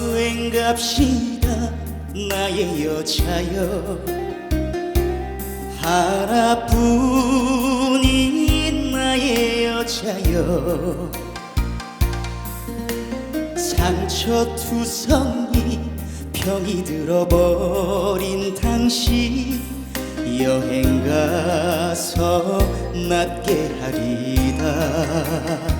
여행 갑시다. 나의 여자여. 하나뿐인 나의 여자여. 상처투성이 병이 들어버린 당신 여행 가서 낫게 하리다